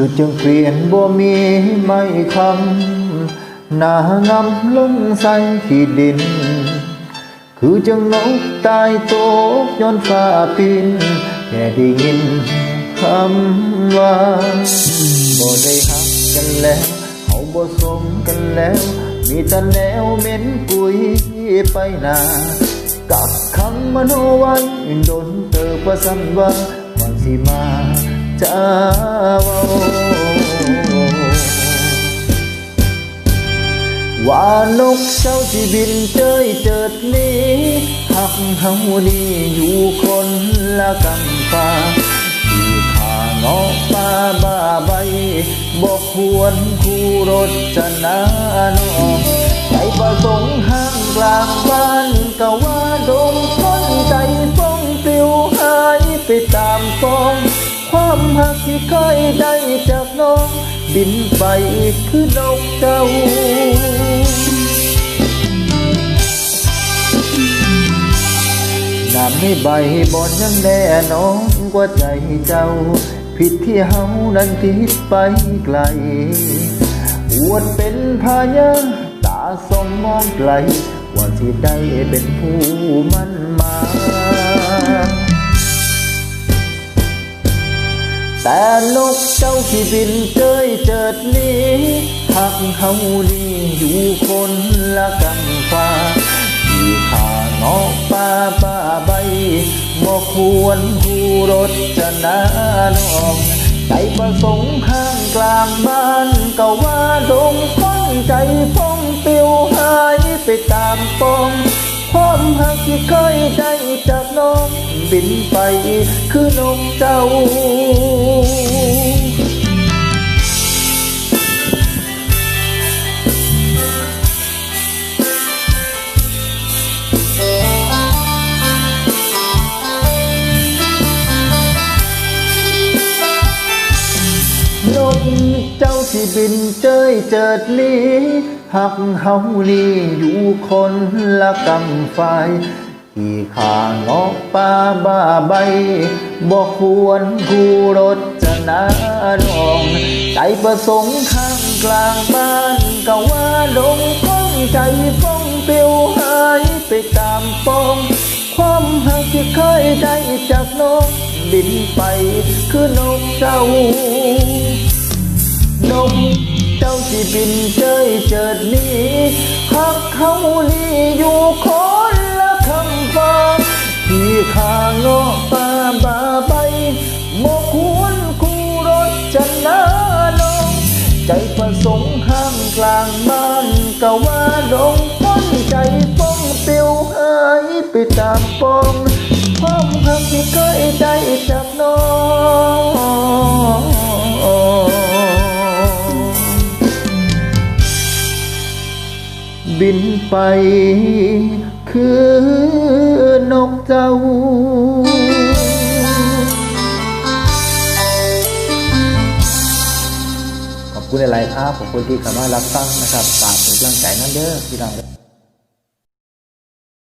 คือจึงเปลี่ยนบ่มีไม่คำหนางำลงใส่ขีดดิน คือจังนกตายตกย้อนฟ้าปินแค่ได้ยินคำว่าบ่ได้หักกันแล้วเขาบ่สมกันแล้ว มีแต่แนวเหม็นกุยไปหนากับคำมโนวันโดนเติบประสันว่าก่อนสิมาจ ว่านกเจ้าที่บินเจยเจิดนี้หักเฮานี่อยู่คนละกังฟ้าที่ข้างออกป่าบ้าใบบอกควรคู่รถจะนาน้องใจประสงค์ห้างกลางบ้านก็ว่าดงต้นใจฟ้องปิวหายไปตามฟองความหักที่เคยได้จากน้อง บินไปคือนกเจ้า น้ำไม่ใบบอนยังแน่นอนกว่าใจเจ้า ผิดที่เฮานั้นทิดไปไกลอวดเป็นพายาตาสมมองไกล ว่าที่ได้เป็นผู้มันมาแต่นกเจ้าที่บินเจยเจิดนี้หักเฮานี่อยู่คนละกังฟ้าที่ขางออกป่าบ้าใบ บ่ควรผู้รถจะนาน้องใจประสงค์ข้างกลางบ้านก็ว่าดงฟ้องใจฟ้องปิวหายไปตามปองความหักที่เคยได้จากน้องบินไปคือนกเจ้า เจ้าที่บินเจยเจิดนี้หักเฮานี่อยู่คนละกำฝ่ายที่ข้างออกป่าบ้าใบบอกควรคู่รถจะนาดอง ใจประสงค์ข้างกลางบ้านก็ว่าดงก้องใจฟ้องปิวหายไปตามปอง ความหักที่เคยได้จากนกบินไปคือนกเจ้า เจ้าที่บินเจยเจิดนี้หักเขานี่อยู่คนละคำฟ้าที่ข้างเงาะป่าบาใบโมควรคู่รถจะนาลงใจประสงค์ห้างกลางบ้านก็ว่าดงพ้นใจป้องปิวหายไปตามปอง ความหักที่เคยได้จากน้อง บินไป คือนกเจ้าขอบคุณหลายครับขอบคุณที่เข้ามารับฟังนะครับฝากถึงร่างใจนั่นเด้อพี่น้อง